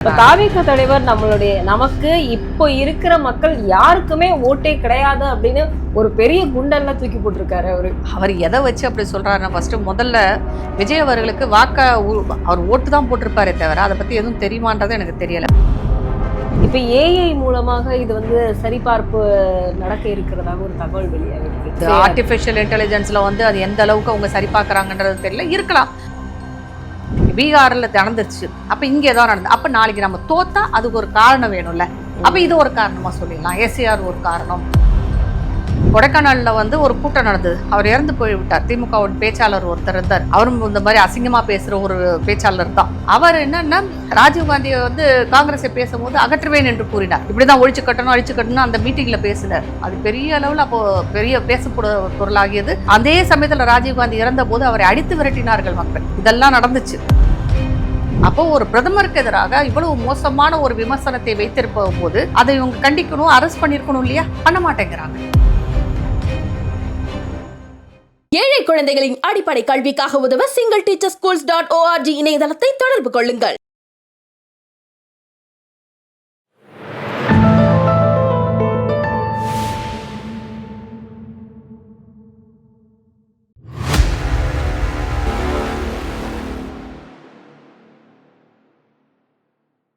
இப்ப தாவேக தலைவர் நம்மளுடைய நமக்கு இப்போ இருக்கிற மக்கள் யாருக்குமே ஓட்டே கிடையாது அப்படின்னு ஒரு பெரிய குண்டல்ல தூக்கி போட்டிருக்காரு அவரு. அவர் எதை வச்சு அப்படி சொல்றாருன்னா ஃபர்ஸ்ட் முதல்ல விஜய் அவர்களுக்கு வாக்க அவர் ஓட்டு தான் போட்டிருப்பாரே தவிர அதை பத்தி எதுவும் தெரியுமான்றது எனக்கு தெரியல. இப்ப ஏஐ மூலமாக இது வந்து சரிபார்ப்பு நடக்க இருக்கிறதாக ஒரு தகவல் வெளியாகிருக்கு ஆர்டிஃபிஷியல் இன்டெலிஜென்ஸ்ல வந்து அது எந்த அளவுக்கு அவங்க சரி பார்க்கறாங்கன்றது தெரியல. இருக்கலாம். பீகாரில் நடந்துருச்சு. அப்போ இங்கே ஏதோ நடந்தது அப்போ நாளைக்கு நம்ம தோத்தா அதுக்கு ஒரு காரணம் வேணும்ல. அப்போ இது ஒரு காரணமாக சொல்லிடலாம். எஸ்ஏஆர் ஒரு காரணம். கொடைக்கானலில் வந்து ஒரு கூட்டம் நடந்தது. அவர் இறந்து போய்விட்டார். திமுகவோட பேச்சாளர் ஒருத்தர் இருந்தார். அவரும் இந்த மாதிரி அசிங்கமாக பேசுகிற ஒரு பேச்சாளர் தான். அவர் என்னன்னா ராஜீவ்காந்தியை வந்து காங்கிரஸை பேசும்போது அகற்றுவேன் என்று கூறினார். இப்படி தான் ஒழிச்சு கட்டணும் அழிச்சு கட்டணும் அந்த மீட்டிங்கில் பேசினார். அது பெரிய அளவில் அப்போ பெரிய பேசப்பட பொருளாகியது. அதே சமயத்தில் ராஜீவ்காந்தி இறந்த போது அவரை அடித்து விரட்டினார்கள் மக்கள். இதெல்லாம் நடந்துச்சு. அப்போ ஒரு பிரதமருக்கு எதிராக இவ்வளவு மோசமான ஒரு விமர்சனத்தை வைத்திருப்ப போது அதை இவங்க கண்டிக்கணும் அரெஸ்ட் பண்ணிருக்கணும் இல்லையா? பண்ண மாட்டேங்கிறாங்க. ஏழை குழந்தைகளின் அடிப்படை கல்விக்காக உதவ single teacher schools dot org இணையதளத்தை தொடர்பு கொள்ளுங்கள்.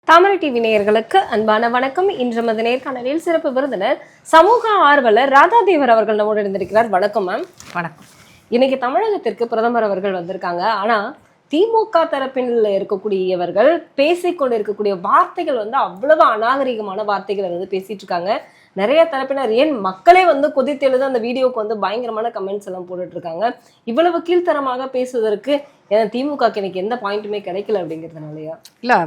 தாமரை டிவி நேயர்களுக்கு அன்பான வணக்கம். இன்று நமது நேர்காணலில் சிறப்பு விருந்தினர் சமூக ஆர்வலர் ராதாதேவர் அவர்கள் நம்மோடு இருந்திருக்கிறார் வணக்கம் மேம் வணக்கம். இன்னைக்கு தமிழகத்திற்கு பிரதமர் அவர்கள் வந்திருக்காங்க. ஆனா திமுக தரப்பில் இருக்கக்கூடியவர்கள் பேசிக்கொண்டு இருக்கக்கூடிய வார்த்தைகள் வந்து அவ்வளவு அநாகரிகமான வார்த்தைகளை வந்து பேசிட்டு இருக்காங்க. நிறைய தரப்பினர் ஏன் மக்களே வந்து கொதித்தெழுது அந்த வீடியோக்கு வந்து பயங்கரமான கமெண்ட்ஸ் எல்லாம் போட்டுட்டு இருக்காங்க இவ்வளவு கீழ்த்தரமாக பேசுவதற்கு ஏன்னா திமுகக்கு எனக்கு எந்த பாயிண்ட்டுமே கிடைக்கல அப்படிங்கிறதுனாலயா? இல்லை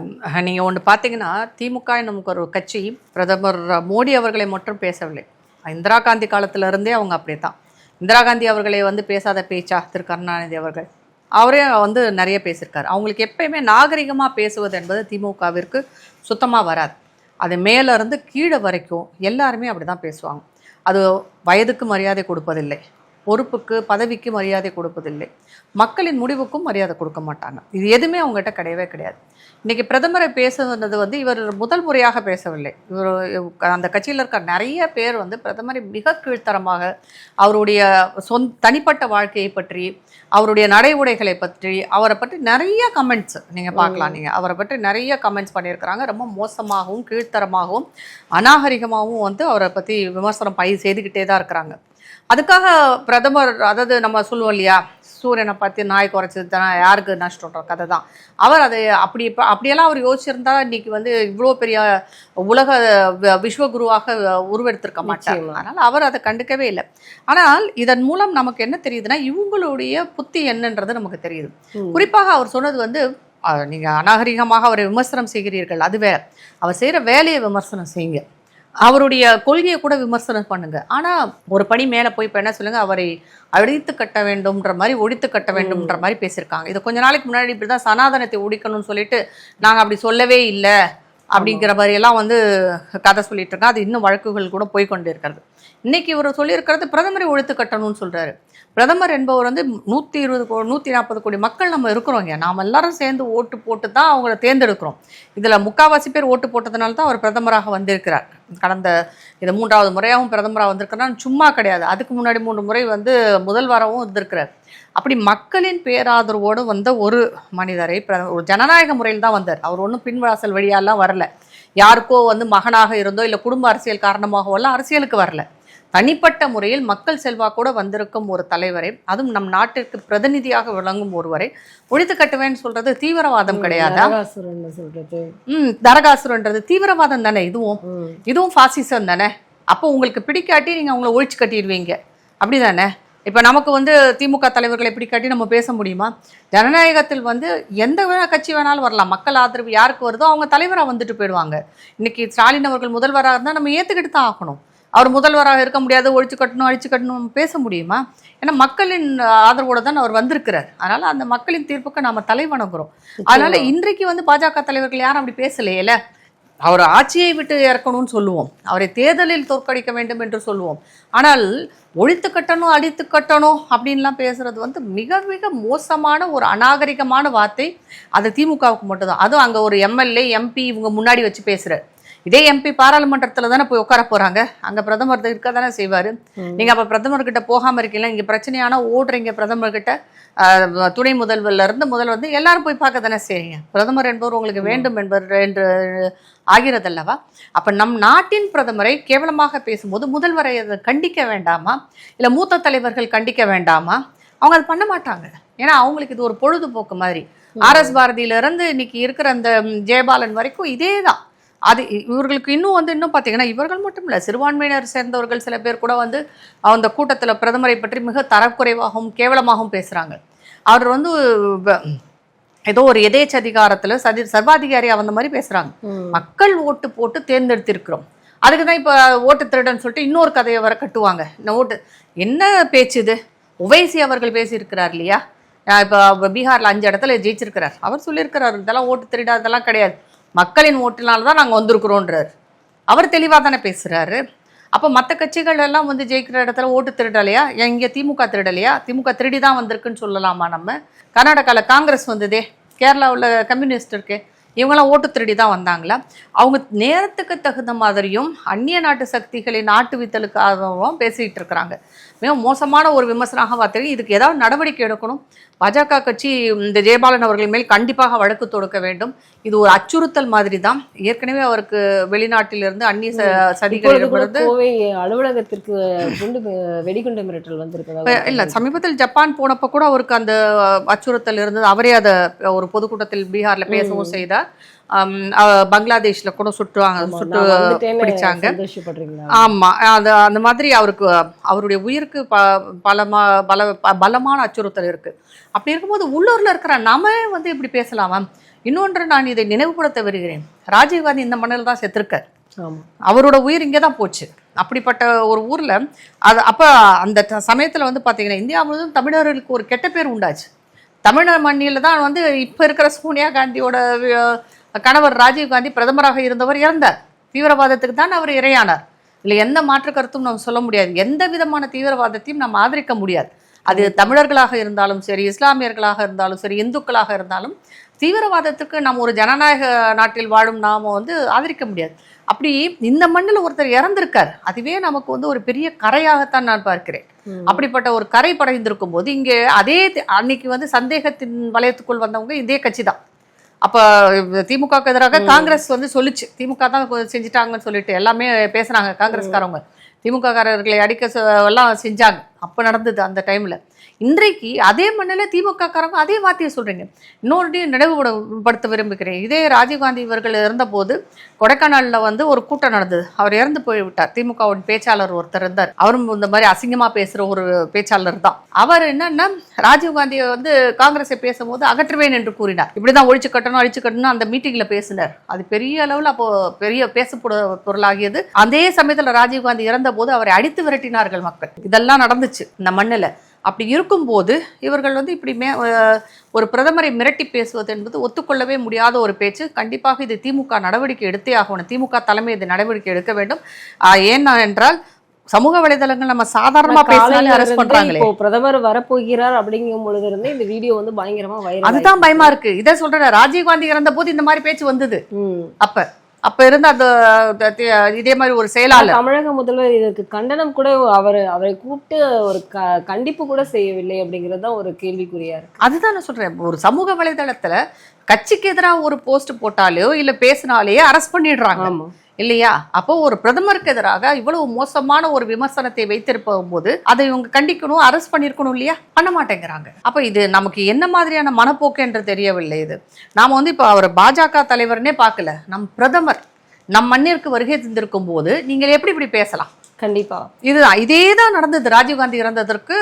நீங்கள் ஒன்று பார்த்தீங்கன்னா திமுக நமக்கு ஒரு கட்சி பிரதமர் மோடி அவர்களை மட்டும் பேசவில்லை. இந்திரா காந்தி காலத்துல இருந்தே அவங்க அப்படியே தான் இந்திரா காந்தி அவர்களை வந்து பேசாத பேச்சா திரு கருணாநிதி அவர்கள்? அவரே வந்து நிறைய பேசியிருக்காரு. அவங்களுக்கு எப்பயுமே நாகரிகமாக பேசுவது என்பது திமுகவிற்கு சுத்தமாக வராது. அது மேலேருந்து கீழே வரைக்கும் எல்லாருமே அப்படிதான் பேசுவாங்க. அது வயதுக்கு மரியாதை கொடுப்பதில்லை. பொறுப்புக்கு பதவிக்கு மரியாதை கொடுப்பதில்லை. மக்களின் முடிவுக்கும் மரியாதை கொடுக்க மாட்டாங்க. இது எதுவுமே அவங்ககிட்ட கிடையவே கிடையாது. இன்னைக்கு பிரதமரை பேசுனது வந்து இவர் முதல் முறையாக பேசவில்லை. இவர் அந்த கட்சியில் இருக்க நிறைய பேர் வந்து பிரதமரை மிக கீழ்த்தரமாக அவருடைய சொந் தனிப்பட்ட வாழ்க்கையை பற்றி அவருடைய நடைமுறைகளை பற்றி அவரை பற்றி நிறைய கமெண்ட்ஸ் நீங்கள் பார்க்கலாம். நீங்கள் அவரை பற்றி நிறைய கமெண்ட்ஸ் பண்ணியிருக்கிறாங்க. ரொம்ப மோசமாகவும் கீழ்த்தரமாகவும் அநாகரிகமாகவும் வந்து அவரை பற்றி விமர்சனம் பை செய்துக்கிட்டே தான் இருக்கிறாங்க. அதுக்காக பிரதமர் அதாவது நம்ம சொல்லுவோம் இல்லையா சூரியனை பற்றி நாய் குறைச்சது தானே யாருக்கு நஷ்டன்ற கதை தான் அவர் அதை அப்படி இப்ப- அப்படியெல்லாம் அவர் யோசிச்சிருந்தா இன்னைக்கு வந்து இவ்வளோ பெரிய உலக விஸ்வகுருவாக உருவெடுத்திருக்க மாட்டார். அதனால் அவர் அதை கண்டுக்கவே இல்லை. ஆனால் இதன் மூலம் நமக்கு என்ன தெரியுதுன்னா இவங்களுடைய புத்தி என்னன்றது நமக்கு தெரியுது. குறிப்பாக அவர் சொன்னது வந்து அஹ், நீங்க அநாகரிகமாக அவரை விமர்சனம் செய்கிறீர்கள் அது வேற. அவர் செய்யற வேலையை விமர்சனம் செய்யுங்க. அவருடைய கொள்கையை கூட விமர்சனம் பண்ணுங்க. ஆனா ஒரு படி மேல போய் இப்ப என்ன சொல்லுங்க? அவரை அழித்து கட்ட வேண்டும்ன்ற மாதிரி ஒழித்து கட்ட வேண்டும்ன்ற மாதிரி பேசியிருக்காங்க. இது கொஞ்ச நாளைக்கு முன்னாடி இப்படிதான் சனாதனத்தை ஒழிக்கணும்னு சொல்லிட்டு நாங்க அப்படி சொல்லவே இல்லை அப்படிங்கிற மாதிரி எல்லாம் வந்து கதை சொல்லிட்டு இருக்காங்க. அது இன்னும் வழக்குகள் கூட போய் கொண்டு இருக்கிறது இன்னைக்கு இவர் சொல்லியிருக்கிறது பிரதமரை ஒழித்து கட்டணும்னு சொல்கிறாரு பிரதமர் என்பவர் வந்து நூற்றி இருபது கோ நூற்றி நாற்பது கோடி மக்கள் நம்ம இருக்கிறோங்க நாம் எல்லாரும் சேர்ந்து ஓட்டு போட்டு தான் அவங்கள தேர்ந்தெடுக்கிறோம். இதில் முக்காவாசி பேர் ஓட்டு போட்டதுனால தான் அவர் பிரதமராக வந்திருக்கிறார். கடந்த இது மூன்றாவது முறையாகவும் பிரதமராக வந்திருக்கிறார். சும்மா கிடையாது. அதுக்கு முன்னாடி மூன்று முறை வந்து முதல்வராகவும் இருந்திருக்கிறார் அப்படி மக்களின் பேராதரவோடு வந்த ஒரு மனிதரை ஒரு ஜனநாயக முறையில் தான் வந்தார். அவர் ஒன்றும் பின்வாசல் வழியாலாம் வரல. யாருக்கோ வந்து மகனாக இருந்தோ இல்லை குடும்ப அரசியல் காரணமாகவோ எல்லாம் அரசியலுக்கு வரல. தனிப்பட்ட முறையில் மக்கள் செல்வாக்கோட வந்திருக்கும் ஒரு தலைவரை. அதுவும் நம் நாட்டிற்கு பிரதிநிதியாக விளங்கும் ஒருவரை. ஒழித்து கட்டுவேன்னு சொல்றது தீவிரவாதம் கிடையாதா? நரகாசுரன்னு சொல்றது. ம் தரகாசுரன்றது தீவிரவாதம் தானே? இதுவும். இதுவும் ஃபாசிசம் தானே? அப்போ உங்களுக்கு பிடிக்காட்டி நீங்க அவங்கள ஒழிச்சு கட்டிடுவீங்க. அப்படிதானே இப்போ நமக்கு வந்து திமுக தலைவர்களை பிடிக்காட்டி நம்ம பேச முடியுமா? ஜனநாயகத்தில் வந்து எந்த கட்சி வேணாலும் வரலாம். மக்கள் ஆதரவு யாருக்கு வருதோ அவங்க தலைவராக வந்துட்டு போயிடுவாங்க. இன்னைக்கு ஸ்டாலின் அவர்கள் முதல்வராக இருந்தால் நம்ம ஏற்றுக்கிட்டு தான் ஆகணும். அவர் முதல்வராக இருக்க முடியாது ஒழிச்சு கட்டணும் அழிச்சு கட்டணும் பேச முடியுமா? ஏன்னா மக்களின் ஆதரவோட தான் அவர் வந்திருக்கிறார். அதனால அந்த மக்களின் தீர்ப்புக்கு நாம தலை வணங்குறோம் அதனால இன்றைக்கு வந்து பாஜக தலைவர்கள் யாரும் அப்படி பேசலையேல? அவர் ஆட்சியை விட்டு இறக்கணும்னு சொல்லுவோம். அவரை தேர்தலில் தோற்கடிக்க வேண்டும் என்று சொல்லுவோம். ஆனால் ஒழித்து கட்டணும் அடித்து கட்டணும் அப்படின்லாம் பேசுறது வந்து மிக மிக மோசமான ஒரு அநாகரிகமான வார்த்தை. அது திமுகவுக்கு மட்டும்தான். அதுவும் அங்கே ஒரு எம்எல்ஏ எம்பி இவங்க முன்னாடி வச்சு பேசுகிறார் இதே எம்பி பாராளுமன்றத்தில் தானே போய் உட்கார போகிறாங்க அங்கே பிரதமர் இருக்க தானே செய்வார். நீங்கள் அப்போ பிரதமர்கிட்ட போகாமல் இருக்கீங்களா? இங்கே பிரச்சனையானா ஓடுறீங்க பிரதமர்கிட்ட துணை முதல்வர்ல இருந்து முதல் வந்து எல்லாரும் போய் பார்க்க தானே செய்றீங்க. பிரதமர் என்பவர் உங்களுக்கு வேண்டும் என்பவர் என்று ஆகிறதல்லவா? அப்போ நம் நாட்டின் பிரதமரை கேவலமாக பேசும்போது முதல்வரை அதை கண்டிக்க வேண்டாமா? இல்லை மூத்த தலைவர்கள் கண்டிக்க வேண்டாமா? அவங்க அது பண்ண மாட்டாங்க. ஏன்னா அவங்களுக்கு இது ஒரு பொழுதுபோக்கு மாதிரி. ஆர்எஸ் பாரதியில இருந்து இன்னைக்கு இருக்கிற அந்த ஜெயபாலன் வரைக்கும் இதே தான் அது இவர்களுக்கு இன்னும் வந்து இன்னும் பார்த்தீங்கன்னா இவர்கள் மட்டும் இல்லை சிறுபான்மையினர் சேர்ந்தவர்கள் சில பேர் கூட வந்து அந்த கூட்டத்தில் பிரதமரை பற்றி மிக தரக்குறைவாகவும் கேவலமாகவும் பேசுகிறாங்க அவர் வந்து ஏதோ ஒரு எதேச்ச அதிகாரத்தில் சதி சர்வாதிகாரி அந்த மாதிரி பேசுகிறாங்க. மக்கள் ஓட்டு போட்டு தேர்ந்தெடுத்திருக்கிறோம். அதுக்கு தான் இப்போ ஓட்டு திருடன் சொல்லிட்டு இன்னொரு கதையை வர கட்டுவாங்க. இந்த ஓட்டு என்ன பேச்சு இது? உவைசி அவர்கள் பேசியிருக்கிறார் இல்லையா? இப்போ பீகாரில் அஞ்சு இடத்துல ஜெயிச்சிருக்கிறார். அவர் சொல்லியிருக்கிறார் இதெல்லாம் ஓட்டு திருடா இதெல்லாம் கிடையாது. மக்களின் ஓட்டுனால தான் நாங்கள் வந்திருக்கிறோன்றார். அவர் தெளிவாக தானே பேசுகிறாரு அப்போ மற்ற கட்சிகள் எல்லாம் வந்து ஜெயிக்கிற இடத்துல ஓட்டு திருடலையா? இங்கே திமுக திருடலையா? திமுக திருடி தான் வந்திருக்குன்னு சொல்லலாமா நம்ம? கர்நாடகாவில் காங்கிரஸ் வந்ததே. கேரளாவில் கம்யூனிஸ்ட் இருக்கே. இவங்கெல்லாம் ஓட்டு திருடி தான் வந்தாங்களா? அவங்க நேரத்துக்கு தகுந்த மாதிரியும் அந்நிய நாட்டு சக்திகளின் நாட்டு வித்தலுக்காகவும் பேசிகிட்டு இருக்கிறாங்க. மிக மோசமான ஒரு விமர்சனமாக பார்த்தீங்க இதுக்கு ஏதாவது நடவடிக்கை எடுக்கணும்? பாஜக கட்சி இந்த ஜெயபாலன் அவர்கள் மேல் கண்டிப்பாக வழக்கு தொடுக்க வேண்டும். இது ஒரு அச்சுறுத்தல் மாதிரி தான் ஏற்கனவே அவருக்கு வெளிநாட்டிலிருந்து அந்நிய ச- இப்பொழுது கூட சதிகளிடமிருந்து கோவை அலுவலகத்திற்கு குண்டு வெடிகுண்டு மிரட்டல் வந்திருக்கிறதா. இப்ப இல்ல சமீபத்தில் ஜப்பான் போனப்ப கூட அவருக்கு அந்த அச்சுறுத்தல் இருந்தது. அவரே அதை ஒரு பொதுக்கூட்டத்தில் பீகார்ல பேசவும் செய்தார். பங்களாதேஷ்ல கூட சுட்டுவாங்க சுட்டு பிடிச்சாங்க. ஆமா அது அந்த மாதிரி அவருக்கு அவருடைய உயிருக்கு ப பலமா பல பலமான அச்சுறுத்தல் இருக்கு. அப்படி இருக்கும்போது உள்ளூர்ல இருக்கிற நாம வந்து இப்படி பேசலாமா இன்னொன்று நான் இதை நினைவுபடுத்த வருகிறேன் ராஜீவ்காந்தி இந்த மண்ணில் தான் செத்துருக்கார். அவரோட உயிர் இங்கே தான் போச்சு. அப்படிப்பட்ட ஒரு ஊரில் அது அப்போ அந்த சமயத்தில் வந்து பார்த்தீங்கன்னா இந்தியா முழுவதும் தமிழர்களுக்கு ஒரு கெட்ட பேர் உண்டாச்சு. தமிழர் மண்ணில் தான் வந்து இப்போ இருக்கிற சோனியா காந்தியோட கணவர் ராஜீவ் காந்தி பிரதமராக இருந்தவர் இறந்தார். தீவிரவாதத்துக்கு தான் அவர் இரையானார். இல்லை எந்த மாற்று கருத்தும் நம்ம சொல்ல முடியாது. எந்த விதமான தீவிரவாதத்தையும் நம்ம ஆதரிக்க முடியாது. அது தமிழர்களாக இருந்தாலும் சரி இஸ்லாமியர்களாக இருந்தாலும் சரி இந்துக்களாக இருந்தாலும் தீவிரவாதத்துக்கு நம்ம ஒரு ஜனநாயக நாட்டில் வாழும் நாம வந்து ஆதரிக்க முடியாது. அப்படி இந்த மண்ணில் ஒருத்தர் இறந்திருக்கார். அதுவே நமக்கு வந்து ஒரு பெரிய கரையாகத்தான் நான் பார்க்கிறேன். அப்படிப்பட்ட ஒரு கரை படைந்திருக்கும் போது இங்கே அதே அன்னைக்கு வந்து சந்தேகத்தின் வலயத்துக்குள் வந்தவங்க இதே கட்சி தான் அப்போ திமுகவுக்கு எதிராக காங்கிரஸ் வந்து சொல்லுச்சு. திமுக தான் செஞ்சுட்டாங்கன்னு சொல்லிட்டு எல்லாமே பேசுனாங்க காங்கிரஸ்காரவங்க. திமுக காரர்களை அடிக்க எல்லாம் செஞ்சாங்க. அப்போ நடந்தது அந்த டைமில் இன்றைக்கு அதே மண்ணில் திமுக காரங்க அதே வார்த்தையை சொல்கிறீங்க இன்னொரு நினைவுபடுத்த விரும்புகிறேன். இதே ராஜீவ்காந்தி இவர்கள் இருந்தபோது கொடைக்கானலில் வந்து ஒரு கூட்டம் நடந்தது. அவர் இறந்து போய்விட்டார். திமுகவின் பேச்சாளர் ஒருத்தர் இருந்தார். அவரும் இந்த மாதிரி அசிங்கமாக பேசுகிற ஒரு பேச்சாளர் தான். அவர் என்னன்னா ராஜீவ்காந்தியை வந்து காங்கிரஸை பேசும்போது அகற்றுவேன் என்று கூறினார். இப்படி தான் ஒழிச்சு கட்டணும் அழிச்சு கட்டணும் அந்த மீட்டிங்கில் பேசினார். அது பெரிய அளவில் அப்போ பெரிய பேசப்பட பொருளாகியது. அதே சமயத்தில் ராஜீவ்காந்தி இறந்தபோது அவரை அடித்து விரட்டினார்கள் மக்கள். இதெல்லாம் நடந்துச்சு. இந்த மண்ணில். அப்படி இருக்கும்போது இவர்கள் வந்து இப்படி மே ஒரு பிரதமரை மிரட்டி பேசுவது என்பது ஒத்துக்கொள்ளவே முடியாத ஒரு பேச்சு. கண்டிப்பாக இது திமுக நடவடிக்கை எடுத்தே ஆகணும். திமுக தலைமை இது நடவடிக்கை எடுக்க வேண்டும். ஏன்னா என்றால் சமூக வலைதளங்கள் நம்ம சாதாரணமா பேசினாலே அரெஸ்ட் பண்றாங்களே. இப்போ பிரதமர் வரப்போகிறார் அப்படிங்கும் பொழுது இருந்தே இந்த வீடியோ வந்து பயங்கரமா வைரல் அதுதான் பயமா இருக்கு. இதை சொல்றேன் ராஜீவ்காந்தி இறந்த போது இந்த மாதிரி பேச்சு வந்தது. அப்ப அப்ப இருந்த அந்த இதே மாதிரி ஒரு செயலாளர். தமிழக முதல்வர் இதற்கு கண்டனம் கூட அவர் அவரை கூப்பிட்டு ஒரு கண்டிப்பு கூட செய்யவில்லை அப்படிங்கிறது ஒரு கேள்விக்குறியா இருக்கு. அதுதான் நான் சொல்றேன். ஒரு சமூக வலைதளத்துல கட்சிக்கு எதிராக ஒரு போஸ்ட் போட்டாலோ இல்ல பேசினாலே அரெஸ்ட் பண்ணிடுறாங்க. இல்லையா? அப்போ ஒரு பிரதமருக்கு எதிராக இவ்வளவு மோசமான ஒரு விமர்சனத்தை வைத்திருக்கும் போது அதை இவங்க கண்டிக்கணும் அரெஸ்ட் பண்ணியிருக்கணும் இல்லையா? பண்ண மாட்டேங்கிறாங்க. அப்போ இது நமக்கு என்ன மாதிரியான மனப்போக்கு என்று தெரியவில்லை இது. நாம வந்து இப்போ அவர் பாஜக தலைவர்னே பார்க்கல. நம் பிரதமர் நம் மண்ணிற்கு வருகை தந்திருக்கும் போது நீங்கள் எப்படி இப்படி பேசலாம்? கண்டிப்பா. இதுதான் இதே தான் நடந்தது. ராஜீவ்காந்தி இறந்ததற்கு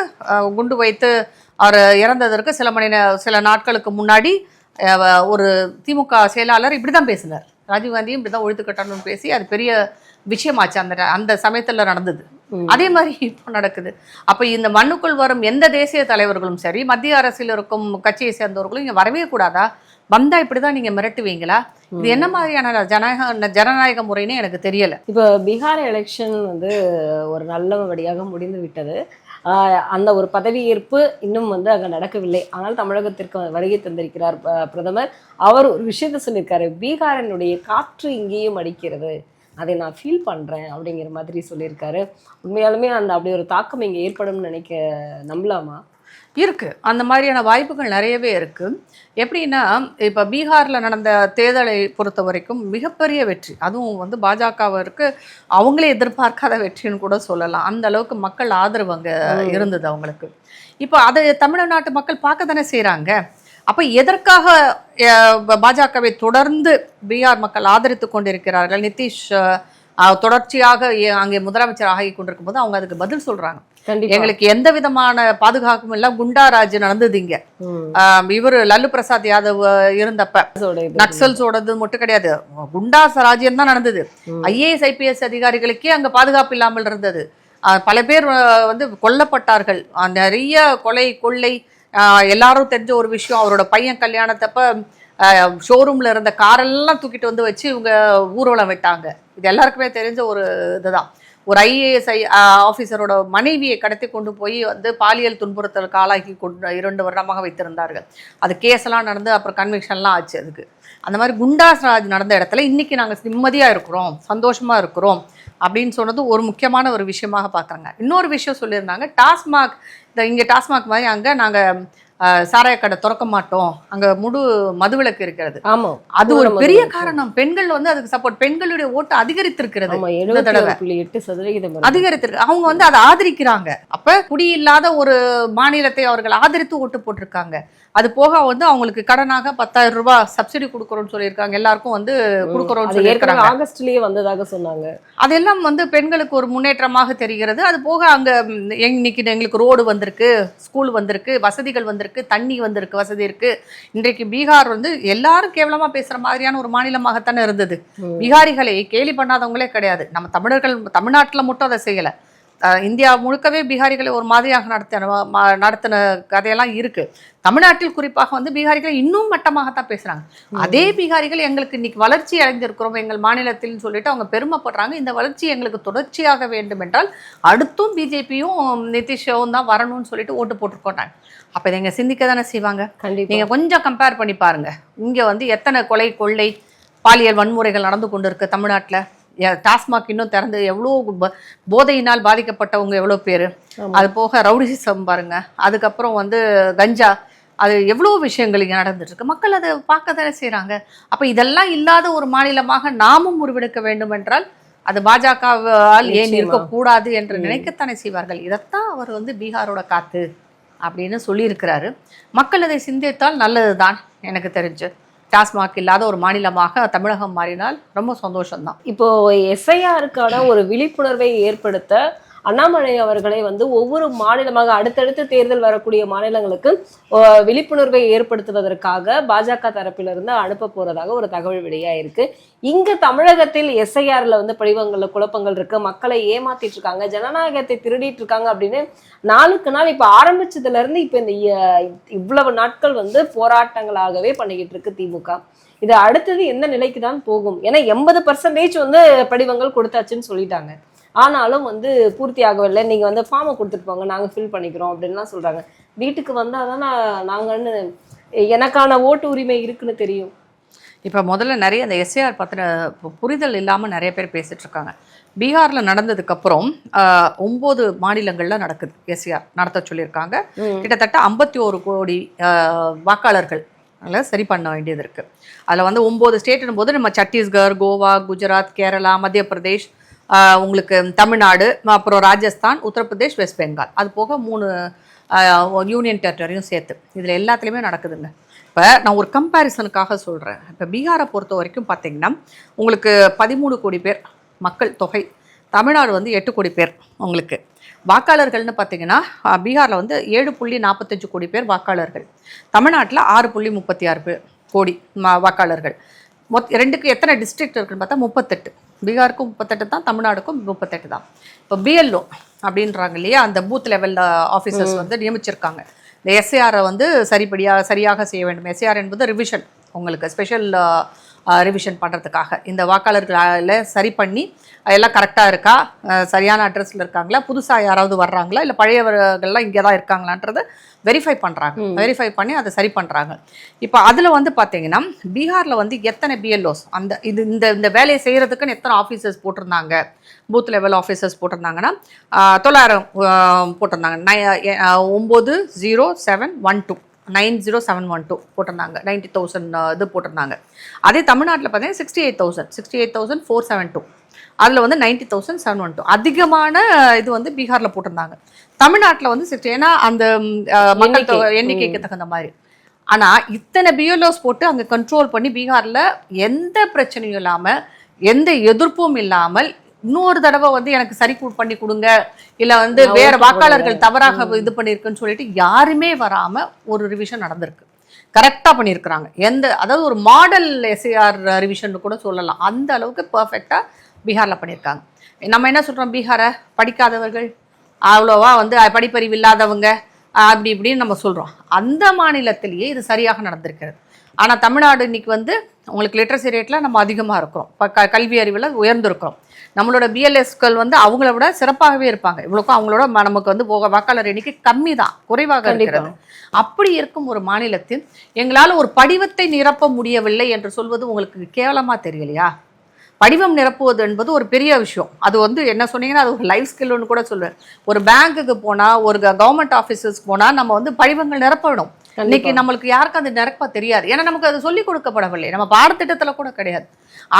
குண்டு வைத்து அவர் இறந்ததற்கு சில மணி சில நாட்களுக்கு முன்னாடி ஒரு திமுக செயலாளர் இப்படி தான் பேசினார். ராஜீவ்காந்தியும் இப்படி தான் ஒழித்து கட்டணும்னு பேசி அது பெரிய விஷயமாச்சு அந்த அந்த சமயத்தில் நடந்தது. அதே மாதிரி இப்போ நடக்குது. அப்போ இந்த மண்ணுக்குள் வரும் எந்த தேசிய தலைவர்களும் சரி மத்திய அரசில் இருக்கும் கட்சியை சேர்ந்தவர்களும் இங்கே வரவே கூடாதா? வந்தா இப்படிதான் நீங்க மிரட்டுவீங்களா? இது என்ன மாதிரியான ஜனநாயக ஜனநாயக முறைன்னு எனக்கு தெரியல. இப்போ பீகார் எலெக்ஷன் வந்து ஒரு நல்லபடியாக முடிந்து விட்டது. அந்த ஒரு பதவியேற்பு இன்னும் வந்து அங்கே நடக்கவில்லை. ஆனால் தமிழகத்திற்கு வருகை தந்திருக்கிறார் ப- பிரதமர். அவர் ஒரு விஷயத்த சொல்லியிருக்காரு. பீகாரனுடைய காற்று இங்கேயும் அடிக்கிறது. அதை நான் ஃபீல் பண்ணுறேன் அப்படிங்கிற மாதிரி சொல்லியிருக்காரு. உண்மையாலுமே அந்த அப்படி ஒரு தாக்கம் இங்கே ஏற்படும்னு நினைக்க நம்பலாமா? இருக்கு. அந்த மாதிரியான வாய்ப்புகள் நிறையவே இருக்கு. எப்படின்னா இப்போ பீகார்ல நடந்த தேர்தலை பொறுத்த வரைக்கும் மிகப்பெரிய வெற்றி. அதுவும் வந்து பாஜகவிற்கு அவங்களே எதிர்பார்க்காத வெற்றின்னு கூட சொல்லலாம். அந்த அளவுக்கு மக்கள் ஆதரவு அங்க இருந்தது அவங்களுக்கு. இப்போ அதை தமிழ்நாட்டு மக்கள் பார்க்க தானே செய்றாங்க? அப்ப எதற்காக பாஜகவை தொடர்ந்து பீகார் மக்கள் ஆதரித்து கொண்டிருக்கிறார்கள்? நிதிஷ் தொடர்ச்சியாக அங்கே முதலமைச்சர் ஆகி கொண்டிருக்கும் போது அவங்க அதுக்கு பதில் கண்டிப்பா எங்களுக்கு எந்த விதமான பாதுகாப்பும் இல்ல. குண்டாராஜ் நடந்தது இங்க. இவரு லல்லு பிரசாத் யாதவ் இருந்தப்ப. நக்சல்ஸோடது மட்டும் கிடையாது. குண்டாஸ் ராஜ்யம் தான் நடந்தது. ஐஏஎஸ் ஐபிஎஸ் அதிகாரிகளுக்கே அங்க பாதுகாப்பு இல்லாமல் இருந்தது. பல பேர் வந்து கொல்லப்பட்டார்கள். நிறைய கொலை கொள்ளை ஆஹ் எல்லாரும் தெரிஞ்ச ஒரு விஷயம். அவரோட பையன் கல்யாணத்தப்ப ஷோரூம்ல இருந்த காரெல்லாம் தூக்கிட்டு வந்து வச்சு இவங்க ஊர்வலம் விட்டாங்க. இது எல்லாருக்குமே தெரிஞ்ச ஒரு இதுதான். ஒரு ஐஏஎஸ் ஐ ஆஃபீஸரோட மனைவியை கடத்தி கொண்டு போய் வந்து பாலியல் துன்புறுத்தலுக்கு ஆளாகி கொண்டு இரண்டு வருடமாக வைத்திருந்தார்கள். அது கேஸெல்லாம் நடந்து அப்புறம் கன்விக்ஷன்லாம் ஆச்சு அதுக்கு. அந்த மாதிரி குண்டாஸ் ராஜ் நடந்த இடத்துல இன்றைக்கி நாங்கள் நிம்மதியாக இருக்கிறோம் சந்தோஷமாக இருக்கிறோம் அப்படின்னு சொன்னது ஒரு முக்கியமான ஒரு விஷயமாக பார்க்குறாங்க. இன்னொரு விஷயம் சொல்லியிருந்தாங்க டாஸ்மாக் இந்த இங்கே டாஸ்மாக் மாதிரி அங்கே நாங்கள் சாராய கடை திறக்க மாட்டோம். அங்கே முழு மதுவிலக்கு இருக்கிறது. ஆமா. அது ஒரு பெரிய. காரணம். பெண்கள் வந்து அதுக்கு சப்போர்ட் பெண்களுடைய ஓட்டு அதிகரித்திருக்கிறது. எட்டு சதவிகிதம் இருக்கு. அதிகரித்திருக்கு அவங்க வந்து அதை ஆதரிக்கிறாங்க. அப்ப குடியில்லாத ஒரு மாநிலத்தை அவர்கள் ஆதரித்து ஓட்டு போட்டிருக்காங்க. அது போக வந்து அவங்களுக்கு கடனாக பத்தாயிரம் ரூபாய் சப்சிடி கொடுக்குறோம்னு சொல்லியிருக்காங்க. எல்லாருக்கும் வந்து கொடுக்குறோம்னு சொல்லியிருக்காங்க ஆகஸ்ட்லயே வந்ததாக சொன்னாங்க. அதெல்லாம் வந்து பெண்களுக்கு ஒரு முன்னேற்றமாக தெரிகிறது. அது போக அங்க இன்னைக்கு எங்களுக்கு ரோடு வந்திருக்கு ஸ்கூல் வந்திருக்கு வசதிகள் வந்திருக்கு தண்ணி வந்திருக்கு வசதி இருக்கு. இன்றைக்கு பீகார் வந்து எல்லாரும் கேவலமா பேசுற மாதிரியான ஒரு மாநிலமாகத்தானே இருந்தது. பீகாரிகளை கேலி பண்ணாதவங்களே கிடையாது. நம்ம தமிழர்கள் தமிழ்நாட்டுல மட்டும் அதை செய்யல. இந்தியா முழுக்கவே பீகாரிகளை ஒரு மாதிரியாக நடத்தின நடத்தின கதையெல்லாம் இருக்கு. தமிழ்நாட்டில் குறிப்பாக வந்து பீகாரிகள் இன்னும் மட்டமாகத்தான் பேசுறாங்க. அதே பீகாரிகள் எங்களுக்கு இன்னைக்கு வளர்ச்சி அடைந்திருக்கிறோம். எங்கள் மாநிலத்தில் சொல்லிட்டு அவங்க பெருமைப்படுறாங்க. இந்த வளர்ச்சி எங்களுக்கு தொடர்ச்சியாக வேண்டும் என்றால் அடுத்தும் பிஜேபியும் நிதிஷும் தான் வரணும்னு சொல்லிட்டு ஓட்டு போட்டுருக்கோம் அப்ப இதை இங்க சிந்திக்க தானே செய்வாங்க? கண்டிப்பா. நீங்க கொஞ்சம் கம்பேர் பண்ணி பாருங்க. இங்க வந்து எத்தனை கொலை கொள்ளை பாலியல் வன்முறைகள் நடந்து கொண்டு இருக்கு தமிழ்நாட்டுல? டாஸ்மாக் இன்னும் திறந்து எவ்வளோ போதையினால் பாதிக்கப்பட்டவங்க எவ்வளோ பேர். அது போக ரவுடிசம் பாருங்க. அதுக்கப்புறம் வந்து கஞ்சா. அது எவ்வளோ விஷயங்கள் இங்கே நடந்துட்டு இருக்கு மக்கள் அதை பார்க்க தானே செய்கிறாங்க அப்போ இதெல்லாம் இல்லாத ஒரு மாநிலமாக நாமும் உருவெடுக்க வேண்டும் என்றால் அது பாஜகவால் ஏன். இருக்கக்கூடாது என்று. நினைக்கத்தானே செய்வார்கள். இதைத்தான் அவர் வந்து பீகாரோட காத்து அப்படின்னு சொல்லியிருக்கிறாரு. மக்கள் அதை சிந்தித்தால் நல்லதுதான் எனக்கு தெரிஞ்சு. டாஸ்மாக் இல்லாத ஒரு மாநிலமாக தமிழகம் மாறினால் ரொம்ப சந்தோஷம்தான். இப்போ எஸ்ஐஆருக்கான ஒரு விழிப்புணர்வை ஏற்படுத்த அண்ணாமலை அவர்களை வந்து ஒவ்வொரு மாநிலமாக அடுத்தடுத்து தேர்தல் வரக்கூடிய மாநிலங்களுக்கு விழிப்புணர்வை ஏற்படுத்துவதற்காக பாஜக தரப்பிலிருந்து அனுப்ப போறதாக ஒரு தகவல் வெளியாயிருக்கு. இங்க தமிழகத்தில் எஸ்ஐஆர்ல வந்து படிவங்கள்ல குழப்பங்கள் இருக்கு. மக்களை ஏமாத்திட்டு இருக்காங்க ஜனநாயகத்தை திருடிட்டு இருக்காங்க அப்படின்னு நாளுக்கு நாள் இப்ப ஆரம்பிச்சதுல இருந்து இப்ப இந்த இவ்வளவு நாட்கள் வந்து போராட்டங்களாகவே பண்ணிக்கிட்டு இருக்கு திமுக. இது அடுத்தது எந்த நிலைக்கு தான் போகும்? ஏன்னா எண்பது பர்சன்டேஜ் வந்து படிவங்கள் கொடுத்தாச்சுன்னு சொல்லிட்டாங்க. ஆனாலும் வந்து பூர்த்தி ஆகவில்லை. நீங்க வந்து ஃபார்மை கொடுத்துட்டு போங்க. நாங்க ஃபில் பண்ணிக்கிறோம் அப்படின்லாம் சொல்றாங்க. வீட்டுக்கு வந்தா தானே நாங்கன்னு எனக்கான ஓட்டு உரிமை இருக்குன்னு தெரியும். இப்போ முதல்ல நிறைய அந்த எஸ்ஏஆர் பற்றின புரிதல் இல்லாமல் நிறைய பேர் பேசிட்டு இருக்காங்க. பீகாரில் நடந்ததுக்கப்புறம் ஒம்பது மாநிலங்களில் நடக்குது எஸ்ஏஆர் நடத்த சொல்லியிருக்காங்க. கிட்டத்தட்ட ஐம்பத்தி ஒரு கோடி வாக்காளர்கள் அதில் சரி பண்ண வேண்டியது இருக்குது அதில் வந்து ஒம்பது ஸ்டேட்னும் போது நம்ம சத்தீஸ்கர் கோவா குஜராத் கேரளா மத்திய பிரதேஷ் உங்களுக்கு தமிழ்நாடு அப்புறம் ராஜஸ்தான் உத்தரப்பிரதேஷ் வெஸ்ட் பெங்கால். அது போக மூணு யூனியன் டெரிட்டரியும் சேர்த்து. இதில் எல்லாத்துலேயுமே நடக்குதுங்க. இப்போ நான் ஒரு கம்பேரிசனுக்காக சொல்கிறேன் இப்போ பீகாரை பொறுத்த வரைக்கும் பார்த்தீங்கன்னா உங்களுக்கு பதிமூணு கோடி பேர் மக்கள் தொகை தமிழ்நாடு வந்து எட்டு கோடி பேர் உங்களுக்கு. வாக்காளர்கள்னு பார்த்தீங்கன்னா பீகாரில் வந்து ஏழு புள்ளி நாற்பத்தஞ்சு கோடி பேர் வாக்காளர்கள். தமிழ்நாட்டில் ஆறு புள்ளி முப்பத்தி ஆறு பேர் கோடி ம- வாக்காளர்கள். மொத் ரெண்டுக்கு எத்தனை டிஸ்ட்ரிக்ட் இருக்குன்னு பார்த்தா முப்பத்தெட்டு. பீகாருக்கும் முப்பத்தெட்டு தான் தமிழ்நாடுக்கும் முப்பத்தெட்டு தான். இப்போ பிஎல்ஓ அப்படின்றாங்க இல்லையா? அந்த பூத் லெவல் ஆஃபீஸர்ஸ் வந்து நியமிச்சிருக்காங்க. இந்த எஸ்ஏஆரை வந்து சரிப்படியாக சரியாக செய்ய வேண்டும். எஸ்ஏஆர் என்பது ரிவிஷன் உங்களுக்கு ஸ்பெஷல் ரிவிஷன் பண்ணுறதுக்காக இந்த வாக்காளர்களை சரி பண்ணி எல்லாம் கரெக்டாக இருக்கா? சரியான அட்ரஸில் இருக்காங்களா? புதுசாக யாராவது வர்றாங்களா? இல்லை பழையவர்கள்லாம் இங்கே தான் இருக்காங்களான்றதை வெரிஃபை பண்ணுறாங்க வெரிஃபை பண்ணி அதை சரி பண்ணுறாங்க இப்போ அதில் வந்து பார்த்தீங்கன்னா பீகாரில் வந்து எத்தனை பிஎல்ஓஸ் அந்த இது இந்த இந்த வேலையை செய்கிறதுக்குன்னு எத்தனை ஆஃபீஸர்ஸ் போட்டிருந்தாங்க? பூத் லெவல் ஆஃபீஸர்ஸ் போட்டிருந்தாங்கன்னா தொள்ளாயிரம் போட்டிருந்தாங்க. நை ஒம்பது zero seven one two nine zero seven one two போட்டிருந்தாங்க. நைன்டி தௌசண்ட் இது போட்டிருந்தாங்க. அதே தமிழ்நாட்டில் பார்த்தீங்கன்னா sixty eight thousand sixty eight thousand four seven two. அதில் வந்து ninety thousand seven one two. அதிகமான இது வந்து பீகாரில் போட்டிருந்தாங்க. தமிழ்நாட்டில் வந்து சிக்ஸ்டி ஏன்னா அந்த மக்கள் தொகை எண்ணிக்கைக்கு தகுந்த மாதிரி. ஆனா இத்தனை பிஎல்ஓஸ் போட்டு அங்க கண்ட்ரோல் பண்ணி பீகார்ல எந்த பிரச்சனையும் இல்லாம எந்த எதிர்ப்பும் இல்லாமல் இன்னொரு தடவை வந்து எனக்கு சரி பண்ணி கொடுங்க. இல்ல வந்து வேற வாக்காளர்கள் தவறாக இது பண்ணியிருக்குன்னு சொல்லிட்டு யாருமே வராம ஒரு ரிவிஷன் நடந்திருக்கு. கரெக்டா பண்ணியிருக்கிறாங்க எந்த அதாவது ஒரு மாடல் எஸ்ஏஆர் ரிவிஷன் கூட சொல்லலாம். அந்த அளவுக்கு பர்ஃபெக்டா பீகார்ல பண்ணியிருக்காங்க நம்ம என்ன சொல்றோம் பீகாரை? படிக்காதவர்கள். அவ்வளோவா வந்து படிப்பறிவு இல்லாதவங்க அப்படி இப்படின்னு நம்ம சொல்றோம். அந்த மாநிலத்திலேயே இது சரியாக நடந்திருக்கிறது. ஆனா தமிழ்நாடு இன்னைக்கு வந்து உங்களுக்கு லிட்ரஸி ரேட்ல நம்ம அதிகமா இருக்கிறோம். இப்போ க கல்வி அறிவில் உயர்ந்திருக்கிறோம். நம்மளோட பிஎல்எஸ்கள் வந்து அவங்கள விட சிறப்பாகவே இருப்பாங்க. இவ்வளோக்கும் அவங்களோட நமக்கு வந்து போக வாக்காளர் எண்ணிக்கை கம்மி தான் குறைவாக. இருக்கிறது. அப்படி இருக்கும் ஒரு மாநிலத்தில் எங்களால் ஒரு படிவத்தை நிரப்ப முடியவில்லை என்று சொல்வது உங்களுக்கு கேவலமா தெரியலையா? படிவம் நிரப்புவது என்பது ஒரு பெரிய விஷயம். அது வந்து என்ன சொன்னீங்கன்னா அது ஒரு லைஃப் ஸ்கில்னு கூட சொல்லுவேன். ஒரு பேங்க்குக்கு போனா ஒரு கவர்மெண்ட் ஆஃபீஸஸ்க்கு போனா நம்ம வந்து படிவங்கள் நிரப்பணும். இன்னைக்கு நம்மளுக்கு யாருக்கும் அது நிரப்ப தெரியாது. ஏன்னா நமக்கு அது சொல்லிக் கொடுக்கப்படவில்லை. நம்ம பாடத்திட்டத்துல கூட கிடையாது.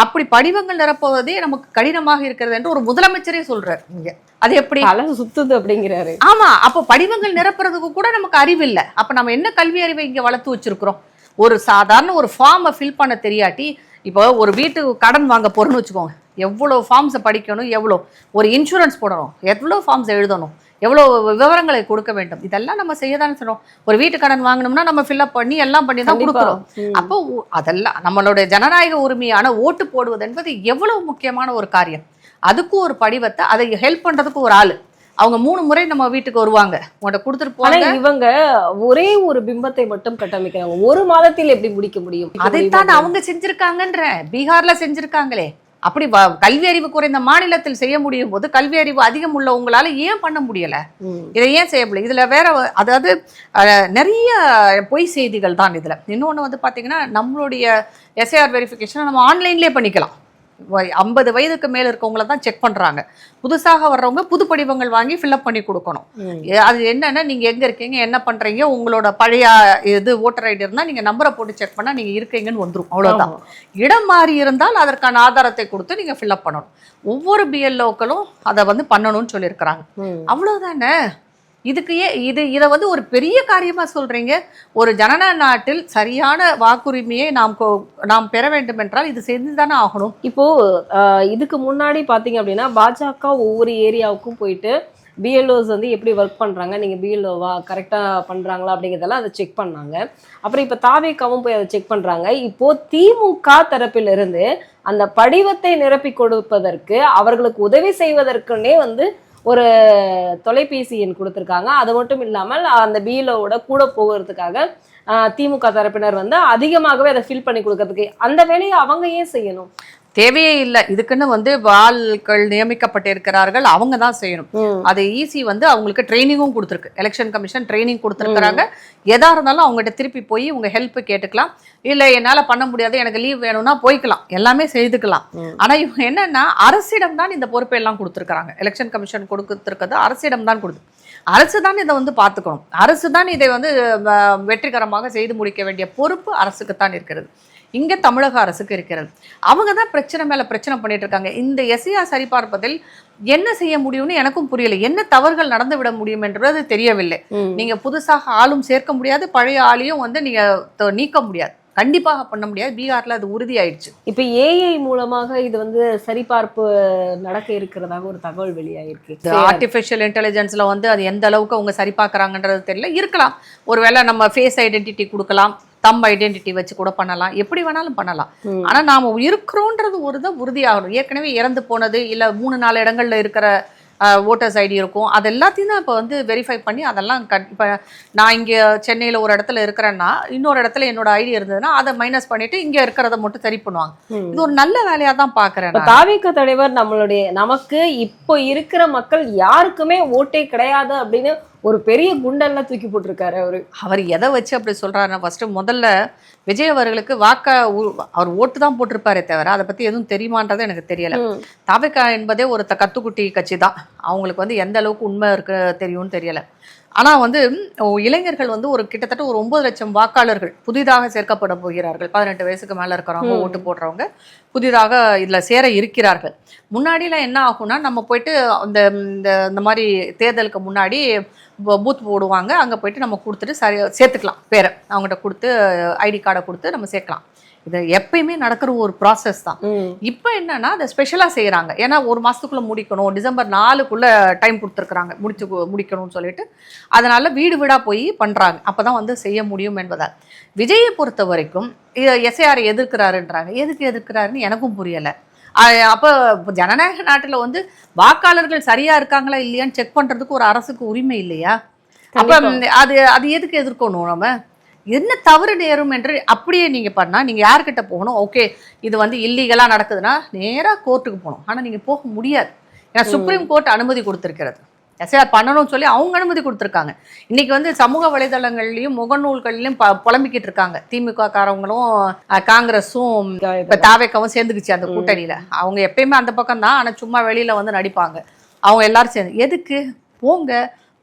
அப்படி படிவங்கள் நிரப்புவதே நமக்கு கடினமாக இருக்கிறது என்று ஒரு முதலமைச்சரே சொல்றாரு இங்க. அது எப்படி? தலை சுத்துது அப்படிங்கிறாரு. ஆமா. அப்போ படிவங்கள் நிரப்புறதுக்கு கூட நமக்கு அறிவு இல்லை அப்ப நம்ம என்ன கல்வி அறிவை இங்க வளர்த்து வச்சிருக்கிறோம்? ஒரு சாதாரண ஒரு ஃபார்மை ஃபில் பண்ண தெரியாட்டி இப்போ ஒரு வீட்டுக்கு கடன் வாங்க போறோம்னு வச்சுக்கோங்க. எவ்வளோ ஃபார்ம்ஸை படிக்கணும்? எவ்வளோ ஒரு இன்சூரன்ஸ் போடணும். எவ்வளோ ஃபார்ம்ஸ் எழுதணும்? எவ்வளோ விவரங்களை கொடுக்க வேண்டும்? இதெல்லாம் நம்ம செய்ய தானே சொன்னோம் ஒரு வீட்டு கடன் வாங்கணும்னா நம்ம ஃபில்அப் பண்ணி எல்லாம் பண்ணி தான். கொடுக்குறோம். அப்போ அதெல்லாம் நம்மளுடைய ஜனநாயக உரிமையான ஓட்டு போடுவது என்பது எவ்வளவு முக்கியமான ஒரு காரியம். அதுக்கும் ஒரு படிவத்தை அதை ஹெல்ப் பண்றதுக்கு ஒரு ஆளு. அவங்க மூணு முறை நம்ம வீட்டுக்கு வருவாங்க. உங்கள்ட்ட கொடுத்துட்டு போவாங்க இவங்க ஒரே ஒரு பிம்பத்தை மட்டும் கட்டமைக்கிறாங்க. ஒரு மாதத்தில் எப்படி முடிக்க முடியும்? அதைத்தான் அவங்க செஞ்சிருக்காங்கன்ற பீகார்ல செஞ்சிருக்காங்களே. அப்படி வ- கல்வி அறிவு குறைந்த மாநிலத்தில் செய்ய முடியும் போது கல்வி அறிவு அதிகம் உள்ளவங்களால ஏன் பண்ண முடியல. இதை ஏன் செய்ய முடியல? இதுல வேற அதாவது நிறைய பொய் செய்திகள் தான் இதுல. இன்னொன்னு வந்து பாத்தீங்கன்னா நம்மளுடைய எஸ்ஐஆர் வெரிஃபிகேஷன் நம்ம ஆன்லைன்லயே பண்ணிக்கலாம். ஐம்பது வயதுக்கு மேல இருக்கவங்கள தான் செக் பண்றாங்க. புதுசாக வர்றவங்க புது படிவங்கள் வாங்கி ஃபில்அப் பண்ணி கொடுக்கணும். அது என்னன்னா நீங்க எங்க இருக்கீங்க என்ன பண்றீங்க உங்களோட பழைய இது ஓட்டர் ஐடி இருந்தா நீங்க நம்பரை போட்டு செக் பண்ணா நீங்க இருக்கீங்கன்னு வந்துரும். அவ்வளவுதான். இடம் மாறி இருந்தால் அதற்கான ஆதாரத்தை கொடுத்து நீங்க ஃபில்அப் பண்ணணும். ஒவ்வொரு பிஎல்ஓக்களும் அதை வந்து பண்ணணும்னு சொல்லியிருக்கிறாங்க. அவ்வளவுதானே? இதுக்கு ஏ இது இதை வந்து ஒரு பெரிய காரியமாக சொல்கிறீங்க ஒரு ஜனன நாட்டில் சரியான வாக்குரிமையை நாம் நாம் பெற வேண்டும் என்றால் இது செஞ்சுதானே ஆகணும். இப்போது இதுக்கு முன்னாடி பார்த்தீங்க அப்படின்னா பாஜக ஒவ்வொரு ஏரியாவுக்கும் போயிட்டு பிஎல்ஓஸ் வந்து எப்படி ஒர்க் பண்ணுறாங்க நீங்கள் பிஎல்ஓவா கரெக்டாக பண்ணுறாங்களா அப்படிங்கிறதெல்லாம் அதை செக் பண்ணாங்க. அப்புறம் இப்போ தாவேக்காவும் போய் அதை செக் பண்ணுறாங்க இப்போது திமுக தரப்பிலிருந்து அந்த படிவத்தை நிரப்பி கொடுப்பதற்கு அவர்களுக்கு உதவி செய்வதற்குன்னே வந்து ஒரு தொலைபேசி எண் கொடுத்துருக்காங்க. அது மட்டும் இல்லாமல் அந்த பிஎல்ஓவோட கூட போகிறதுக்காக திமுக தரப்பினர் வந்து அதிகமாகவே அதை ஃபில் பண்ணி கொடுக்கறதுக்கு அந்த வேலையை அவங்க ஏன் செய்யணும்? தேவையே இல்லை. இதுக்குன்னு வந்து ஆள்கள் நியமிக்கப்பட்டிருக்கிறார்கள். அவங்க தான் செய்யணும். அது ஈஸி வந்து அவங்களுக்கு ட்ரைனிங்கும் கொடுத்துருக்கு. எலெக்ஷன் கமிஷன் ட்ரைனிங் கொடுத்துருக்காங்க எதா இருந்தாலும் அவங்ககிட்ட திருப்பி போய் உங்க ஹெல்ப் கேட்டுக்கலாம். இல்ல என்னால பண்ண முடியாது. எனக்கு லீவ் வேணும்னா போய்க்கலாம். எல்லாமே செய்துக்கலாம். ம். ஆனா இவங்க என்னன்னா அரசிடம் தான் இந்த பொறுப்பை எல்லாம் கொடுத்துருக்காங்க எலெக்ஷன் கமிஷன் கொடுத்துருக்கிறது அரசிடம் தான் கொடுத்து. அரசு தான் இதை வந்து பார்த்துக்கணும். அரசு தான் இதை வந்து வெற்றிகரமாக செய்து முடிக்க வேண்டிய பொறுப்பு அரசுக்கு தான் இருக்கிறது. இங்க தமிழக அரசுக்கு இருக்கிறது. அவங்க தான் பிரச்சனை மேல பிரச்சனை பண்ணிட்டு இருக்காங்க. இந்த எஸ்ஐஆர் சரிபார்ப்பதில் என்ன செய்ய முடியும்னு எனக்கும் புரியல. என்ன தவறுகள் நடந்து விட முடியும் என்றது தெரியவில்லை. நீங்க புதுசாக ஆளும் சேர்க்க முடியாது பழைய ஆளையும் வந்து நீங்க நீக்க முடியாது. கண்டிப்பாக பண்ண முடியாது. பீகார்ல அது உறுதியாயிடுச்சு. இப்ப ஏஐ மூலமாக இது வந்து சரிபார்ப்பு நடக்க இருக்கிறதாக ஒரு தகவல் வெளியாயிருக்கு. ஆர்டிஃபிஷியல் இன்டெலிஜென்ஸ்ல வந்து அது எந்த அளவுக்கு அவங்க சரி பார்க்கறாங்கன்றது தெரியல. இருக்கலாம். ஒருவேளை நம்ம ஃபேஸ் ஐடென்டிட்டி கொடுக்கலாம். தம் ஐடென்டிட்டி வச்சு கூட பண்ணலாம். எப்படி வேணாலும் பண்ணலாம். ஆனா நாம இருக்கிறோன்றது ஒரு தான் உறுதியாகணும். ஏற்கனவே இறந்து போனது இல்ல மூணு நாலு இடங்கள்ல இருக்கிற ஓட்டர்ஸ் ஐடி இருக்கும். அது எல்லாத்தையும் தான் இப்போ வந்து வெரிஃபை பண்ணி அதெல்லாம் கட் இப்போ நான் இங்கே சென்னையில் ஒரு இடத்துல இருக்கிறேன்னா இன்னொரு இடத்துல என்னோட ஐடி இருந்ததுன்னா அதை மைனஸ் பண்ணிட்டு இங்கே இருக்கிறத மட்டும் சரி பண்ணுவாங்க. இது ஒரு நல்ல வேலையாக தான் பார்க்குறேன் தாவேக தலைவர் நம்மளுடைய நமக்கு இப்போ இருக்கிற மக்கள் யாருக்குமே ஓட்டே கிடையாது அப்படின்னு ஒரு பெரிய குண்டெல்லாம் தூக்கி போட்டிருக்காரு அவரு. அவர் எதை வச்சு அப்படி சொல்றாருன்னா ஃபர்ஸ்ட் முதல்ல விஜய் அவர்களுக்கு வாக்க அவர் ஓட்டு தான் போட்டிருப்பாரே தவிர அதை பத்தி எதுவும் தெரியுமான்றது எனக்கு தெரியல. தாவேக்கா என்பதே ஒரு கத்துக்குட்டி கட்சி தான் அவங்களுக்கு வந்து எந்த அளவுக்கு உண்மை இருக்கு தெரியும்னு தெரியல. ஆனா வந்து இளைஞர்கள் வந்து ஒரு கிட்டத்தட்ட ஒரு ஒன்பது லட்சம் வாக்காளர்கள் புதிதாக சேர்க்கப்பட போகிறார்கள். பதினெட்டு வயசுக்கு மேல இருக்கிறவங்க. ஓட்டு போடுறவங்க புதிதாக இதுல சேர இருக்கிறார்கள். முன்னாடிலாம் என்ன ஆகும்னா நம்ம போயிட்டு அந்த இந்த இந்த மாதிரி தேர்தலுக்கு முன்னாடி பூத் போடுவாங்க. அங்கே போயிட்டு நம்ம கொடுத்துட்டு சரி சேர்த்துக்கலாம் பேரை. அவங்ககிட்ட கொடுத்து ஐடி கார்டை கொடுத்து நம்ம சேர்க்கலாம். இது எப்பயுமே நடக்கிற ஒரு ப்ராசஸ் தான். இப்போ என்னன்னா அதை ஸ்பெஷலாக செய்கிறாங்க ஏன்னா ஒரு மாதத்துக்குள்ளே முடிக்கணும் டிசம்பர் நாலுக்குள்ளே டைம் கொடுத்துருக்குறாங்க. முடிச்சு முடிக்கணும்னு சொல்லிட்டு. அதனால வீடு வீடாக போய் பண்ணுறாங்க அப்போ தான் வந்து செய்ய முடியும் என்பதால். விஜயை பொறுத்த வரைக்கும் எஸ்ஐஆர் எதிர்க்கிறாருன்றாங்க. எதுக்கு எதிர்க்கிறாருன்னு எனக்கும் புரியலை. அப்போ ஜனநாயக நாட்டில் வந்து வாக்காளர்கள் சரியா இருக்காங்களா இல்லையான்னு செக் பண்றதுக்கு ஒரு அரசுக்கு உரிமை இல்லையா? அப்ப அது அது எதுக்கு எதிர்க்கணும் நம்ம? என்ன தவறு நேரும் என்று அப்படியே நீங்க பண்ணா நீங்க யார்கிட்ட போகணும்? ஓகே இது வந்து இல்லீகலா நடக்குதுன்னா நேரா கோர்ட்டுக்கு போகணும். ஆனா நீங்க போக முடியாது. ஏன்னா சுப்ரீம் கோர்ட் அனுமதி கொடுத்திருக்கிறது. எஸ்ஐஆர் பண்ணணும்னு சொல்லி அவங்க அனுமதி கொடுத்துருக்காங்க. இன்னைக்கு வந்து சமூக வலைதளங்கள்லயும் முகநூல்கள்லயும் ப- புலம்பிக்கிட்டு இருக்காங்க. திமுக காரவங்களும் அஹ், காங்கிரஸும் இப்ப தாவேக்காவும் சேர்ந்துக்குச்சு அந்த கூட்டணியில. அவங்க எப்பயுமே அந்த பக்கம் தான் ஆனா சும்மா வெளியில வந்து நடிப்பாங்க. அவங்க எல்லாரும் சேர்ந்து எதுக்கு? போங்க.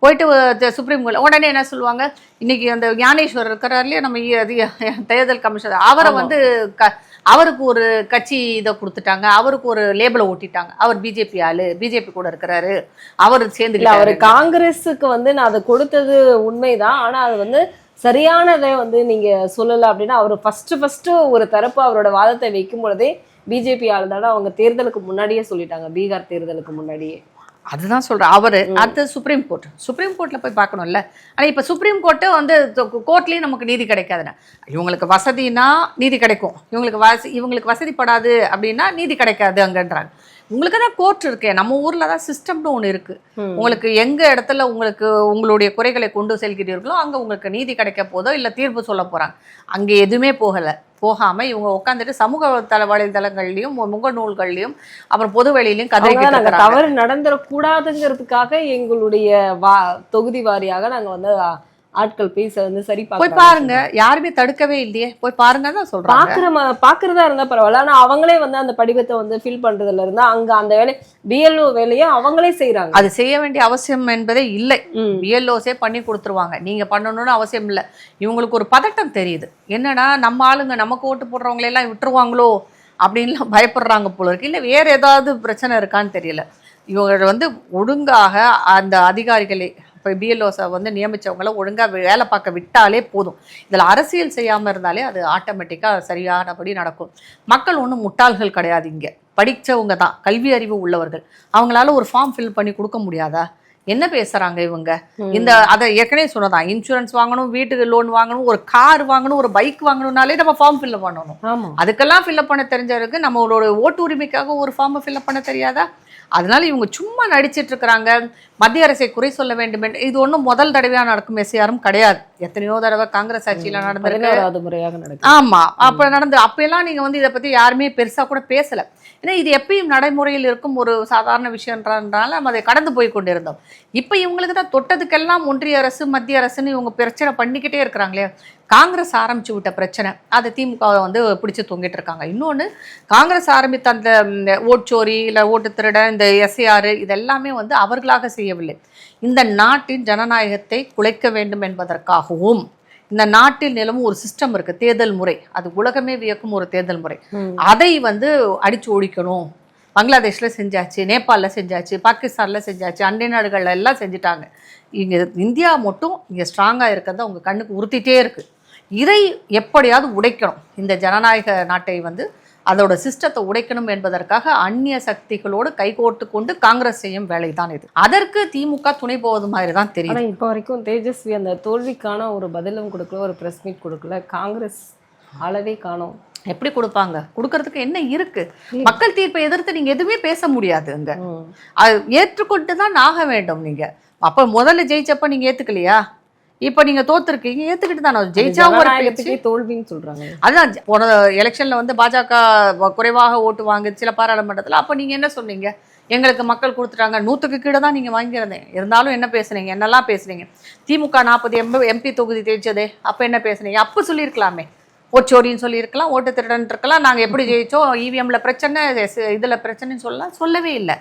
போயிட்டு சுப்ரீம் கோர்ட் உடனே என்ன சொல்லுவாங்க? இன்னைக்கு அந்த ஞானேஸ்வரர் இருக்கிறார் இல்லையா? நம்ம அது தேர்தல் கமிஷனர் அவரை. வந்து க- அவருக்கு ஒரு கட்சி இதை கொடுத்துட்டாங்க. அவருக்கு ஒரு லேபிளை ஓட்டிட்டாங்க அவர் பிஜேபி ஆளு. பிஜேபி கூட இருக்கிறாரு. அவர் சேர்ந்து அவரு காங்கிரஸுக்கு வந்து நான் அதை கொடுத்தது உண்மைதான். ஆனா அது வந்து சரியானதை வந்து நீங்க சொல்லல அப்படின்னா அவர் ஃபர்ஸ்ட் ஃபர்ஸ்ட் ஒரு தரப்பு அவரோட வாதத்தை வைக்கும் பொழுதே பிஜேபி ஆள் தானே அவங்க தேர்தலுக்கு முன்னாடியே சொல்லிட்டாங்க. பீகார் தேர்தலுக்கு முன்னாடியே. அதுதான் சொல்றேன். அவரு அடுத்து சுப்ரீம் கோர்ட் சுப்ரீம் கோர்ட்ல போய் பார்க்கணும்ல. ஆனா இப்ப சுப்ரீம் கோர்ட்டு வந்து கோர்ட்லயும் நமக்கு நீதி கிடைக்காதுன்னு. இவங்களுக்கு வசதினா நீதி கிடைக்கும். இவங்களுக்கு வச இவங்களுக்கு வசதிப்படாது அப்படின்னா நீதி கிடைக்காது அங்கன்றாங்க உங்களுக்கு தான் கோர்ட் இருக்கே. நம்ம ஊர்ல தான் சிஸ்டம்னு ஒன்று இருக்கு. ம். உங்களுக்கு எங்க இடத்துல உங்களுக்கு உங்களுடைய குறைகளை கொண்டு செல்கிறீர்களோ அங்க உங்களுக்கு நீதி கிடைக்க போதோ இல்ல தீர்ப்பு சொல்ல போறாங்க. அங்க எதுவுமே போகல. போகாம இவங்க உட்காந்துட்டு சமூக தள வலைதளங்கள்லயும் முகநூல்கள்லயும் அப்புறம் பொது வெளியிலயும் அவங்க கதை நாங்க தவறு நடந்துடக்கூடாதுங்கிறதுக்காக எங்களுடைய வா தொகுதி வாரியாக நாங்க வந்து ஆட்கள் பேச வந்து சரி போய். பாருங்க. யாருமே தடுக்கவே இல்லையே. போய் பாருங்க தான் சொல்றாங்க. பாக்குற பாக்குறதா இருந்தா பரவாயில்ல. ஆனா அவங்களே வந்து அந்த படிவத்தை வந்து ஃபில் பண்றதுல இருந்தா அங்க அந்த வேலை பிஎல்ஓ வேலையை அவங்களே செய்யறாங்க அது செய்ய வேண்டிய அவசியம் என்பதே இல்லை. பிஎல்ஓஸே பண்ணி கொடுத்துருவாங்க. நீங்க பண்ணணும்னு அவசியம் இல்லை. இவங்களுக்கு ஒரு பதட்டம் தெரியுது. என்னன்னா நம்ம ஆளுங்க நமக்கு ஓட்டு போடுறவங்களை எல்லாம் விட்டுருவாங்களோ அப்படின்லாம் பயப்படுறாங்க போல இருக்கு. இல்லை வேற ஏதாவது பிரச்சனை இருக்கான்னு தெரியல. இவங்க வந்து ஒழுங்காக அந்த அதிகாரிகளை இப்போ பிஎல்ஓஸை வந்து நியமிச்சவங்கள ஒழுங்கா வேலை பார்க்க விட்டாலே போதும். இதில் அரசியல் செய்யாமல் இருந்தாலே அது ஆட்டோமேட்டிக்காக சரியானபடி நடக்கும். மக்கள் ஒன்றும் முட்டாள்கள் கிடையாது இங்கே. படிச்சவங்க தான். கல்வி அறிவு உள்ளவர்கள். அவங்களால ஒரு ஃபார்ம் ஃபில் பண்ணி கொடுக்க முடியாதா? என்ன பேசுறாங்க இவங்க. இந்த அதை ஏற்கனவே சொன்னதான். இன்சூரன்ஸ் வாங்கணும் வீட்டுக்கு லோன் வாங்கணும் ஒரு கார் வாங்கணும் ஒரு பைக் வாங்கணும்னாலே நம்ம ஃபார்ம் ஃபில் பண்ணணும். அதுக்கெல்லாம் ஃபில்அப் பண்ண தெரிஞ்சவருக்கு நம்மளோட ஓட்டு உரிமைக்காக ஒரு ஃபார்மை ஃபில்அப் பண்ண தெரியாதா? அதனால இவங்க சும்மா நடிச்சிட்டு இருக்கிறாங்க மத்திய அரசை குறை சொல்ல வேண்டும் என்று. இது ஒன்றும் முதல் தடவையா நடக்கும் எஸ்ஆரும் கிடையாது. எத்தனையோ தடவை காங்கிரஸ் ஆட்சியில நடந்திருக்கு. முறையாக நடக்குது. ஆமா. அப்ப நடந்து அப்பெல்லாம் நீங்க வந்து இதை பத்தி யாருமே பெருசா கூட பேசல. ஏன்னா இது எப்பயும் நடைமுறையில் இருக்கும் ஒரு சாதாரண விஷயன்றதுனால நம்ம அதை கடந்து போய் கொண்டிருந்தோம். இப்போ இவங்களுக்கு தான் தொட்டதுக்கெல்லாம் ஒன்றிய அரசு மத்திய அரசுன்னு இவங்க பிரச்சனை பண்ணிக்கிட்டே இருக்கிறாங்களே காங்கிரஸ் ஆரம்பிச்சு விட்ட பிரச்சனை. அதை திமுக வந்து பிடிச்சி தொங்கிட்டு இருக்காங்க. இன்னொன்று காங்கிரஸ் ஆரம்பித்த அந்த ஓட்சோரி இல்லை ஓட்டு திருட இந்த எஸ்ஏஆர் இதெல்லாமே வந்து அவர்களாக செய்யவில்லை. இந்த நாட்டின் ஜனநாயகத்தை குலைக்க வேண்டும் என்பதற்காகவும் இந்த நாட்டில் நிலவும் ஒரு சிஸ்டம் இருக்கு தேர்தல் முறை. அது உலகமே வியக்கும் ஒரு தேர்தல் முறை. அதை வந்து அடிச்சு ஒழிக்கணும். பங்களாதேஷ்ல செஞ்சாச்சு நேபாளில் செஞ்சாச்சு பாகிஸ்தான்ல செஞ்சாச்சு அண்டை நாடுகள்ல எல்லாம் செஞ்சுட்டாங்க. இங்க இந்தியா மட்டும் இங்க ஸ்ட்ராங்கா இருக்கிறத உங்க கண்ணுக்கு உறுத்திட்டே இருக்கு. இதை எப்படியாவது உடைக்கணும். இந்த ஜனநாயக நாட்டை வந்து அதோட சிஸ்டத்தை உடைக்கணும் என்பதற்காக அந்நிய சக்திகளோடு கைகோர்த்து கொண்டு காங்கிரஸ் செய்யும் வேலைதான் இது. அதற்கு திமுக துணை போவது மாதிரி தான் தெரியும் இப்ப வரைக்கும் தேஜஸ்வி அந்த தோல்விக்கான ஒரு பதிலும் கொடுக்கல ஒரு பிரஸ் மீட் கொடுக்கல. காங்கிரஸ் அளவே காணோம். எப்படி கொடுப்பாங்க? கொடுக்கறதுக்கு என்ன இருக்கு? மக்கள் தீர்ப்பை எதிர்த்து நீங்க எதுவுமே பேச முடியாது அங்க. ஏற்றுக்கொண்டு தான் ஆக வேண்டும் நீங்க. அப்ப முதல்ல ஜெயிச்சப்ப நீங்க ஏத்துக்கலையா? இப்ப நீங்க தோத்துருக்கீங்க ஏத்துக்கிட்டு தானே ஜெயிச்சா ஒரு தோல்வின்னு சொல்றாங்க. அதுதான் போன எலெக்ஷன்ல வந்து பாஜக குறைவாக ஓட்டு வாங்கு சில பாராளுமன்றத்துல. அப்ப நீங்க என்ன சொன்னீங்க? எங்களுக்கு மக்கள் கொடுத்துட்டாங்க. நூத்துக்கு கீழே தான் நீங்க வாங்கியிருந்தேன். இருந்தாலும் என்ன பேசுனீங்க? என்னெல்லாம் பேசுனீங்க? திமுக நாற்பது எம்பி எம்பி தொகுதி தேய்ச்சதே அப்ப என்ன பேசுனீங்க? அப்ப சொல்லியிருக்கலாமே. ஓச்சோரின்னு சொல்லியிருக்கலாம் ஓட்டு திருடன் இருக்கலாம். நாங்க எப்படி ஜெயிச்சோம் இவிஎம்ல பிரச்சனை இதுல பிரச்சனைன்னு சொல்லலாம். சொல்லவே இல்லை.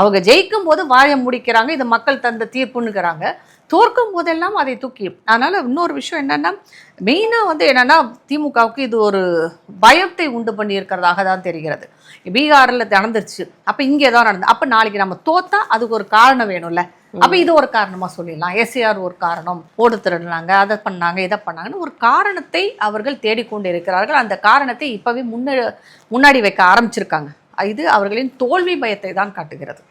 அவங்க ஜெயிக்கும் போது வாழ முடிக்கிறாங்க. இது மக்கள் தந்த தீர்ப்புன்னுக்கிறாங்க. தோற்கும் போதெல்லாம் அதை தூக்கி அதனால் இன்னொரு விஷயம் என்னென்னா மெயினாக வந்து என்னென்னா திமுகவுக்கு இது ஒரு பயத்தை உண்டு பண்ணியிருக்கிறதாக தான் தெரிகிறது. பீகாரில் நடந்துருச்சு. அப்போ இங்கே தான் நடந்து அப்போ நாளைக்கு நம்ம தோத்தா அதுக்கு ஒரு காரணம் வேணும்ல. அப்போ இது ஒரு காரணமாக சொல்லிடலாம். எஸ்ஏஆர் ஒரு காரணம் ஓடு திருடினாங்க அதை பண்ணாங்க இதை பண்ணாங்கன்னு ஒரு காரணத்தை அவர்கள் தேடிக்கொண்டு இருக்கிறார்கள் அந்த காரணத்தை இப்போவே முன்ன முன்னாடி வைக்க ஆரம்பிச்சிருக்காங்க. இது அவர்களின் தோல்வி பயத்தை தான் காட்டுகிறது.